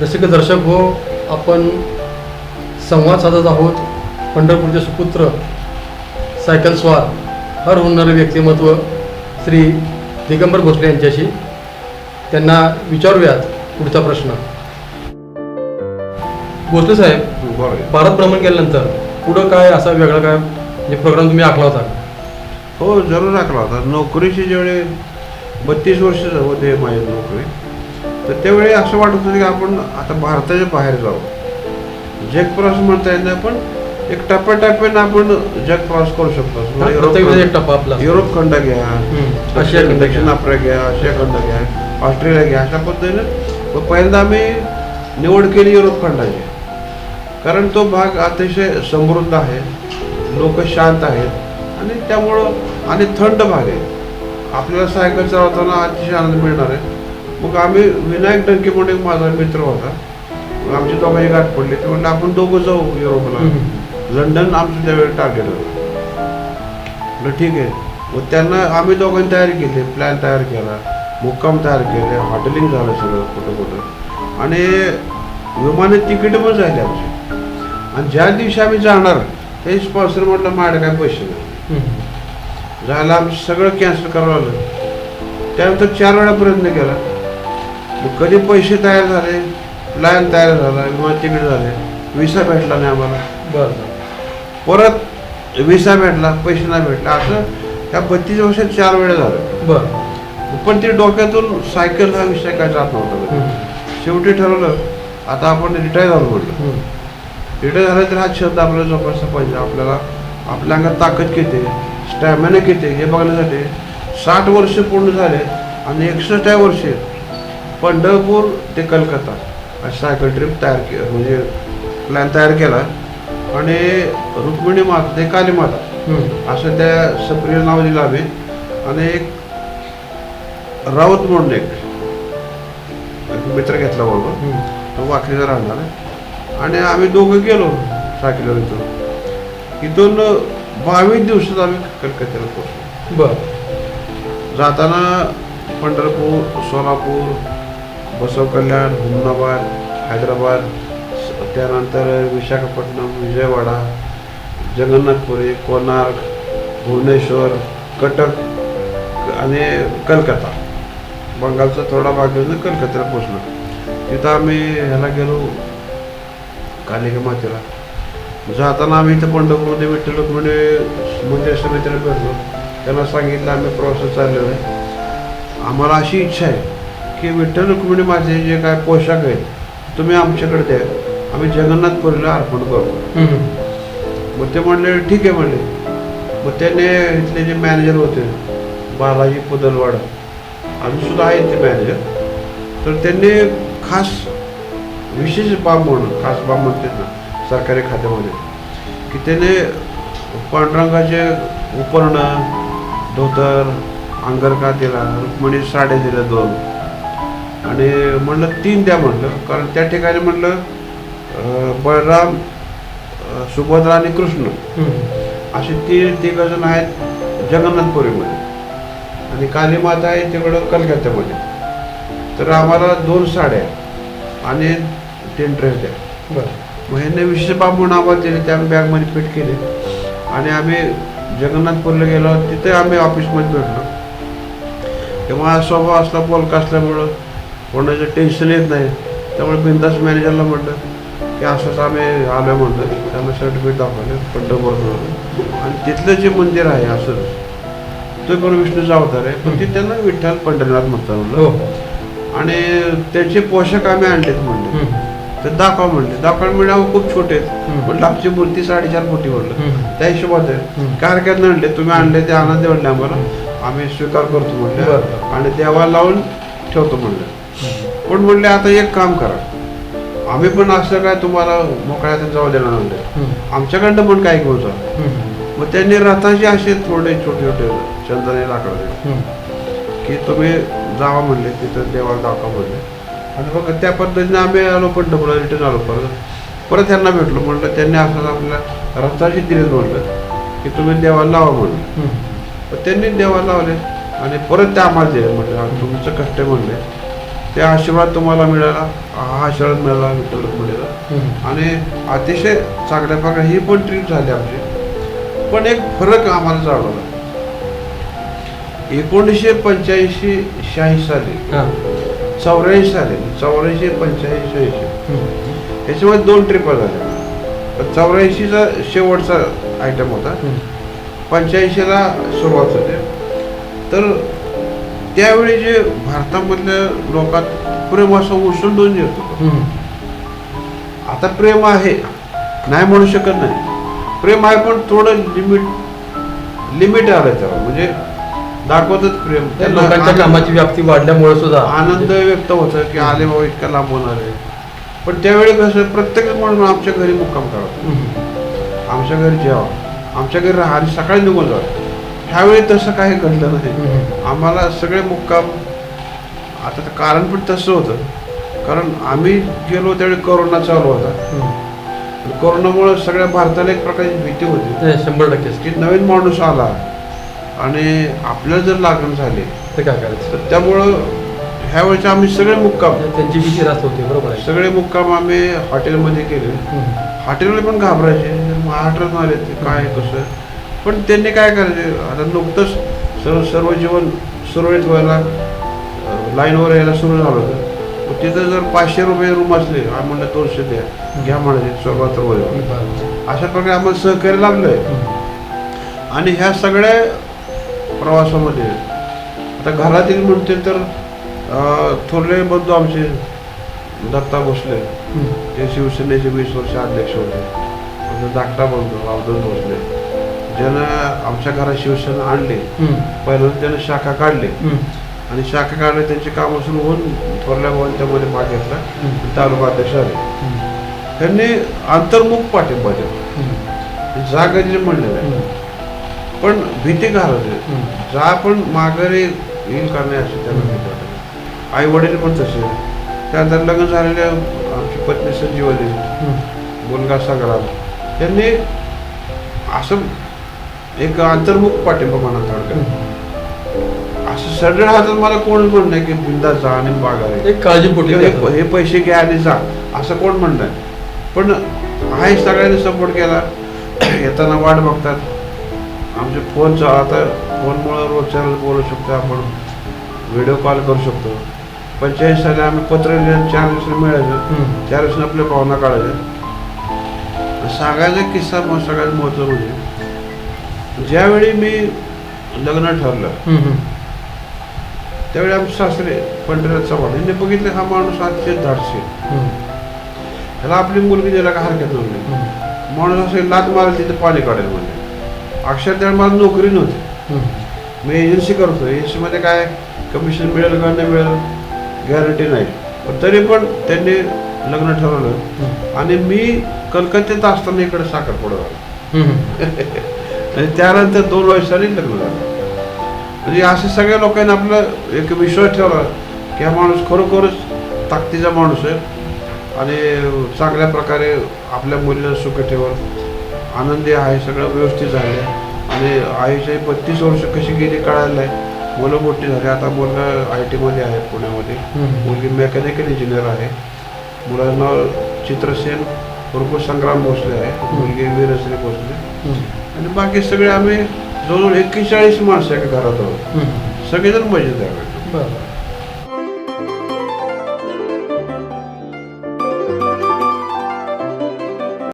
जसे की दर्शक हो आपण संवाद साधत आहोत. पंढरपूरचे सुपुत्र सायकल स्वार हर होणारे व्यक्तिमत्व श्री दिगंबर भोसले यांच्याशी. त्यांना विचारूयात पुढचा प्रश्न. भोसले साहेब भारत भ्रमण केल्यानंतर पुढं काय असा वेगळा काय म्हणजे प्रोग्राम तुम्ही आखला होता? हो जरूर राखला होता. नोकरीची ज्यावेळी बत्तीस वर्ष होते माझी नोकरी तर त्यावेळी असं वाटत होतं की आपण आता भारताच्या बाहेर जाऊ. जग प्रवास म्हणता येत नाही पण एक टप्प्याटप्प्यानं आपण जग प्रवास करू शकतो. युरोप खंड- घ्या. आशिया खंड. दक्षिण आफ्रिका घ्या आशिया खंड घ्या ऑस्ट्रेलिया घ्या अशा पद्धतीने. व पहिल्यांदा आम्ही निवड केली युरोप खंडाची. कारण तो भाग अतिशय समृद्ध आहे लोक शांत आहेत आणि त्यामुळं आणि थंड भाग आहे. आपल्याला सायकल चालवताना अतिशय आनंद मिळणार आहे. मग आम्ही विनायक डंके म्हणून एक माझा मित्र होता. आमची दोघांची गाठ पडली. ते म्हणलं आपण दोघं जाऊ युरोपला. लंडन आमचं त्यावेळी टार्गेट होतं. म्हटलं ठीक आहे. मग त्यांना आम्ही दोघांनी तयारी केली प्लॅन तयार केला मुक्काम तयार केले हॉटेलिंग झालं सगळं कुठं कुठं. आणि विमानात तिकीट पण झाली आमची. आणि ज्या दिवशी आम्ही जाणार ते स्पॉन्सर म्हटलं माझ्याकडे काय पैसे नाही. झालं आमचं सगळं कॅन्सल करावं लागलं. त्यानंतर चार वेळा प्रयत्न केला. मग कधी पैसे तयार झाले प्लॅन तयार झाला विमान तिकीट झाले. विसा भेटला नाही आम्हाला. बरं परत विसा भेटला पैसे नाही भेटला. असं त्या बत्तीस वर्षात चार वेळा झालं. बरं. पण ते डोक्यातून सायकल हा विषय काय जात नव्हता. शेवटी ठरवलं आता आपण रिटायर झालो म्हटलं. रिटायर झालं तर हा छंद आपल्याला जोपासला पाहिजे. आपल्याला आपल्या अंगात ताकद किती स्टॅमिना किती हे बघण्यासाठी साठ वर्ष पूर्ण झाले आणि एकसष्ट वर्षे पंढरपूर ते कलकत्ता. अशी सायकल ट्रिप तयार के म्हणजे प्लॅन तयार केला. आणि रुक्मिणी माता ते काली माता. असं त्या सप्रिय नाव दिलं आम्ही आणि एक राऊत म्हणून एक मित्र घेतला बरोबर हम्म. तो वाखरीला राहणार आहे. आणि आम्ही दोघं गेलो सायकलीवर इथून. इथून बावीस दिवसात आम्ही कलकत्त्याला पोहोचलो. बरं. जाताना पंढरपूर सोलापूर बसव कल्याण हुमनाबाद हैदराबाद त्यानंतर विशाखापट्टणम विजयवाडा जगन्नाथपुरी कोणार्क भुवनेश्वर कटक आणि कलकत्ता. बंगालचा थोडा भाग घेऊन कलकत्त्याला पोचलो तिथं आम्ही ह्याला गेलो कालिका मातेला. जाताना आम्ही इथं पंढरपूरमध्ये विठ्ठल रुक्मिणी मंदिर समितीला भेटलो. त्यांना सांगितलं आम्ही प्रवासात चाललेलो आहे. आम्हाला अशी इच्छा आहे की विठ्ठल रुक्मिणी माझे जे काय पोशाख आहेत तुम्ही आमच्याकडे द्या. आम्ही जगन्नाथपुरीला अर्पण करतो हम्म. मग ते म्हणले ठीक आहे म्हणले. मग त्याने इथले जे मॅनेजर होते बालाजी पुदलवाड अजून सुद्धा आहेत ते मॅनेजर. तर त्यांनी खास विशेष बाब म्हणून खास बाब म्हणतात ना सरकारी खात्यामध्ये की त्याने पांडुरंगाचे उपरणं धोतर अंगरका दिला रुक्मिणी साड्या दिल्या दोन. आणि म्हणलं तीन द्या म्हणलं. कारण त्या ठिकाणी म्हणलं अं, बळराम सुभद्रा आणि कृष्ण. असे तीन तिघ जण आहेत जगन्नाथपुरीमध्ये आणि काली माता आहे तिकडं कलकत्त्यामध्ये. तर आम्हाला दोन साड्या आणि तीन ड्रेस द्या बरं. मग ह्यांनी विशेष बाब म्हणून आम्हाला दिले ते आम्ही बॅगमध्ये फिट केले. आणि आम्ही जगन्नाथपूरला गेलो तिथे आम्ही ऑफिसमध्ये भेटलो. तेव्हा स्वभाव असला बोलका असल्यामुळं कोणाचं टेन्शन येत नाही. त्यामुळे बिंदास मॅनेजरला म्हटलं की असंच आम्ही आलो म्हटलं त्यांना सर्टिफिकेट दाखवले पंढरपूर आणि तिथलं जे मंदिर आहे असं तो पण विष्णूचा अवतार आहे पण ते त्यांना विठ्ठल पंढरीनाथ म्हणतात म्हणलं. हो. आणि त्याचे पोशाख आम्ही आणलेत म्हणले. तर दाखवा म्हणले. दाखवा म्हणजे अहो खूप छोटे आहेत. पण आमची मूर्ती साडेचार फुटी म्हणलं. त्या हिशोबात आहे. नाही म्हणले तुम्ही आणले ते आनंद म्हणले आम्हाला. आम्ही स्वीकार करतो म्हणले. आणि देवा लावून ठेवतो म्हणले. पण म्हणले आता एक काम करा. आम्ही पण असं काय तुम्हाला मोकळ्यात जाऊ देणार हम्म. आमच्याकडनं पण काय घेऊन जा. मग त्यांनी रथाचे असे थोडे छोटे छोटे चंदने लाकडं. की तुम्ही जावा म्हणले तिथं देवाला दाखवा म्हणले. आणि मग त्या पद्धतीने आम्ही आलो पंढरपूरला रिटर्न आलो. परत परत त्यांना भेटलो. म्हणलं त्यांनी असं आपल्याला रथाची दिले म्हणलं की तुम्ही देवाला लावा म्हणलं. पण त्यांनी देवाला लावले. आणि परत ते आम्हाला दिले. म्हणले "हा, तुमचं कष्ट म्हणले ते आशीर्वाद तुम्हाला मिळाला हा आशीर्वाद मिळाला विठ्ठल रुक्मिणीला. आणि अतिशय चांगल्या प्रकारे ही पण ट्रीप झाली आमची पण एक फरक आम्हाला जाणवला एकोणीसशे पंच्याऐंशी शहाऐंशी साली. चौऱ्याऐंशी साली चौऱ्याऐंशी पंच्याऐंशी शहाऐंशी. याच्यामध्ये दोन ट्रिपा झाल्या चौऱ्याऐंशीचा शेवटचा आयटम होता. पंच्याऐंशीला सुरुवात होते तर त्यावेळी जे भारतामधल्या लोकात प्रेम असं उसळून येत. आता प्रेम आहे. नाही म्हणू शकत नाही. प्रेम आहे पण थोडं लिमिट लिमिट आलं त्याला म्हणजे दाखवतात प्रेम. त्या लोकांच्या कामाची व्याप्ती वाढल्यामुळे सुद्धा. आनंद व्यक्त होतं की आले बाबा इतक्या लांबून आले पण त्यावेळी कसं प्रत्येक म्हणून आमच्या घरी मुक्काम करावं. आमच्या घरी जेवा. आमच्या घरी राहा सकाळी निघून जावं. ह्यावेळी तसं काही घडलं नाही. आम्हाला सगळे मुक्काम आता ते कारण पण तसं होतं. कारण आम्ही गेलो त्यावेळी कोरोना चालू होता. कोरोनामुळे सगळ्या भारताला एक प्रकारची भीती होती. शंभर टक्केच की नवीन माणूस आला आणि आपल्याला जर लागण झाली ते काय करायचं? तर त्यामुळं ह्या वेळेचे आम्ही सगळे मुक्काम त्यांची भीती रास्त होती बरोबर आहे. सगळे मुक्काम आम्ही हॉटेलमध्ये केले. हॉटेलमध्ये पण घाबरायचे. महाराष्ट्रात आले ते काय कसं? पण त्यांनी काय करायचे? आता नुकतंच सर्व सर्व जीवन सुरळीत व्हायला लाईनवर यायला सुरू झालं होतं. मग तिथं जर पाचशे रुपये रूम असले आम्ही म्हणलं दोनशे द्या. घ्या म्हणाले सर्वात. अशा प्रकारे आम्हाला सहकार्य लागलंय हम्म. आणि ह्या सगळ्या प्रवासामध्ये आता घरातील म्हणते तर थोरले बंधू आमचे दत्ता भोसले. ते शिवसेनेचे वीस वर्ष अध्यक्ष होते. धाकटा बंधू अवधूत भोसले. ज्यानं आमच्या घरात शिवसेना आणली. पहिल्यांदा त्यानं शाखा काढली. आणि शाखा काढली त्यांची कामं सुरू होऊन थोरल्या भावाने त्यामध्ये भाग घेतला. तालुका अध्यक्ष हम्म. त्यांनी अंतर्मुख पाठिंबा दिला. जागा जे म्हणलेलं आहे. पण भीती हम्म. जा पण माघारी येईल का नाही अशी त्यांना भीती वाटते आई वडील पण तसे त्यानंतर लग्न झालेल्या आमची पत्नी संजीवली. मुलगा संग्राम त्यांनी असं एक अंतर्मुख पाठिंबा म्हणा थोडक्यात. असं सरळ हातात मला कोण म्हणणं की बिंदा जा आणि माघारी एक काळजीपोटी हे पैसे घ्या आणि जा. असं कोण म्हणणं पण हाय सगळ्यांनी सपोर्ट केला. येताना वाट बघतात. आमचे फोनचं आता फोनमुळं रोजच्या रोज बोलू शकतो आपण. व्हिडिओ कॉल करू शकतो. पंचेचाळीस साली आम्ही पत्र लिहिलं चार दिवसाला मिळायचं. त्या दिवशी आपल्या भावना काढायच्या. सांगायचा किस्सा मग सगळ्यात महत्त्व म्हणजे ज्यावेळी मी लग्न ठरलं. त्यावेळी आमचे सासरे पंढरीनाथ चव्हाण यांनी बघितलं हा माणूस धाडशी हम्म. ह्याला आपली मुलगी द्यायला का हरकत नव्हती. माणूस असं लात मारेल तिथे पाणी काढेल म्हणजे अक्षरशः मला नोकरी नव्हती. मी एजन्सी करतो एजन्सीमध्ये काय कमिशन मिळेल का नाही मिळेल गॅरंटी नाही पण तरी पण त्यांनी लग्न ठरवलं. आणि मी कलकत्त्यात असताना इकडे साखरपुडा झाला. आणि त्यानंतर दोन वर्षांनी लग्न झालं. म्हणजे असे सगळ्या लोकांनी आपलं एक विश्वास ठेवला की हा माणूस खरोखरच ताकदीचा माणूस आहे आणि चांगल्या प्रकारे आपल्या मुलीला सुख ठेवल. आनंदी आहे सगळं व्यवस्थित झालं आणि आयुष्य बत्तीस वर्ष कशी गेली कळायला आहे मुलं मोठी झाली. आता मुलगा आय टीमध्ये आहे पुण्यामध्ये. मुलगी मेकॅनिकल इंजिनियर आहे. मुलांना चित्रसेन भरपूर संग्राम भोसले आहे. मुलगी वीरश्री भोसले. आणि बाकी सगळे आम्ही जवळजवळ एक्केचाळीस माणसं एका घरात आहोत. सगळेजण मजेत आहे बरं.